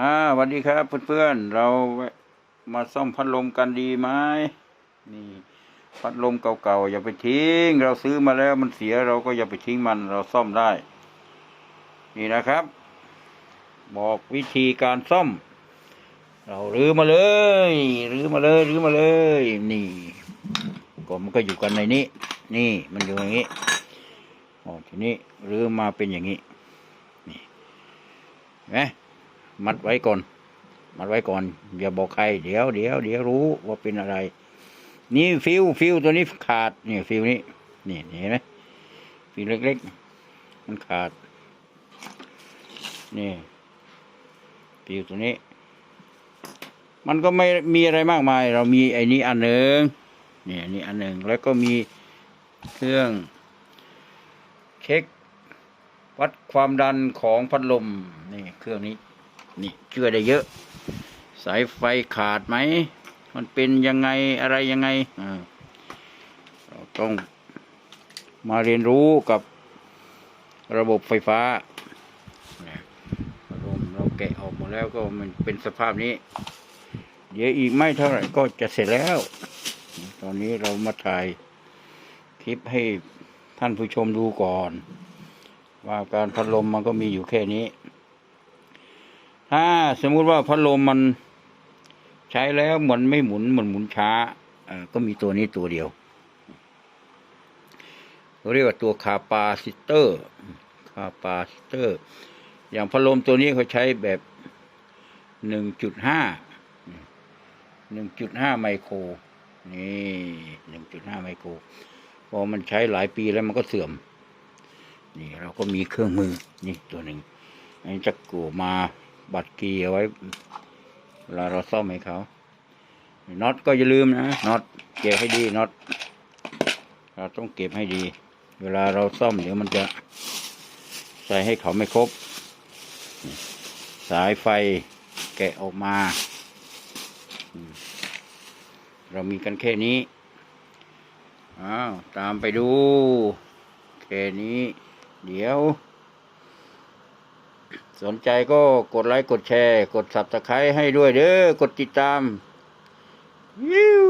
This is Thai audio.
อ่าสวัสดีครับเพื่อนๆ เรามาซ่อมพัดลมกันดีไหมนี่ พัดลมเก่าๆอย่าไปทิ้ง เราซื้อมาแล้วมันเสียเราก็อย่าไปทิ้งมันเราซ่อมได้ นี่นะครับ บอกวิธีการซ่อม เรารื้อมาเลยรื้อมาเลยรื้อมาเลย นี่ก็มันก็อยู่กันในนี้ นี่มันอยู่อย่างนี้อ๋อทีนี้รื้อมาเป็นอย่างนี้ นี่เห็นไหม มัดไว้ก่อน มัดไว้ก่อนอย่าบอกใคร เดี๋ยวเดี๋ยวเดี๋ยวรู้ว่าเป็นอะไร นี่ฟิวฟิวตัวนี้ขาดนี่ฟิวนี้นี่เห็นไหมฟิวเล็กๆ มันขาด นี่ฟิวตัวนี้ มันก็ไม่มีอะไรมากมาย เรามีไอ้นี้อันหนึ่งนี่อันนี้อันหนึ่งแล้วก็มีเครื่องเช็ควัดความดันของพัดลมนี่เครื่องนี้ นี่ช่วยได้เยอะ สายไฟขาดไหม มันเป็นยังไงอะไรยังไงอ่าเราต้องมาเรียนรู้กับระบบไฟฟ้าพัดลมเราแกะออกหมดแล้วก็มันเป็นสภาพนี้ เดี๋ยวอีกไม่เท่าไหร่ก็จะเสร็จแล้ว ตอนนี้เรามาถ่ายคลิปให้ท่านผู้ชมดูก่อน ว่าการพัดลมมันก็มีอยู่แค่นี้ ถ้าสมมุติว่าพัดลมมันใช้แล้วมือนไม่หมุนมือนหมุนช้าก็มีตัวนี้ตัวเดียวเราเรียกว่าตัวคาปาซิเตอร์คาปาซิเตอร์ อย่างพัดลมตัวนี้เขาใช้แบบหนึ่งจุดห้าหนึ่งจุดห้าไมโคร นี่หนึ่งจุดห้าไมโครพอมันใช้หลายปีแล้วมันก็เสื่อม นี่เราก็มีเครื่องมือ นี่ตัวหนึ่งอันนี้จะกูมา บัตรกียร์ไว้เวลาเราซ่อมให้เขาน็อตก็อย่าลืมนะน็อตเก็บให้ดีน็อตเราต้องเก็บให้ดี เวลาเราซ่อมเดี๋ยวมันจะใส่ให้เขาไม่ครบ สายไฟแกะออกมา เรามีกันแค่นี้อ้าวตามไปดู แค่นี้ เดี๋ยว สนใจก็กดไลค์กดแชร์ กดสับตะไคร้ให้ด้วยเด้อกดติดตามวิว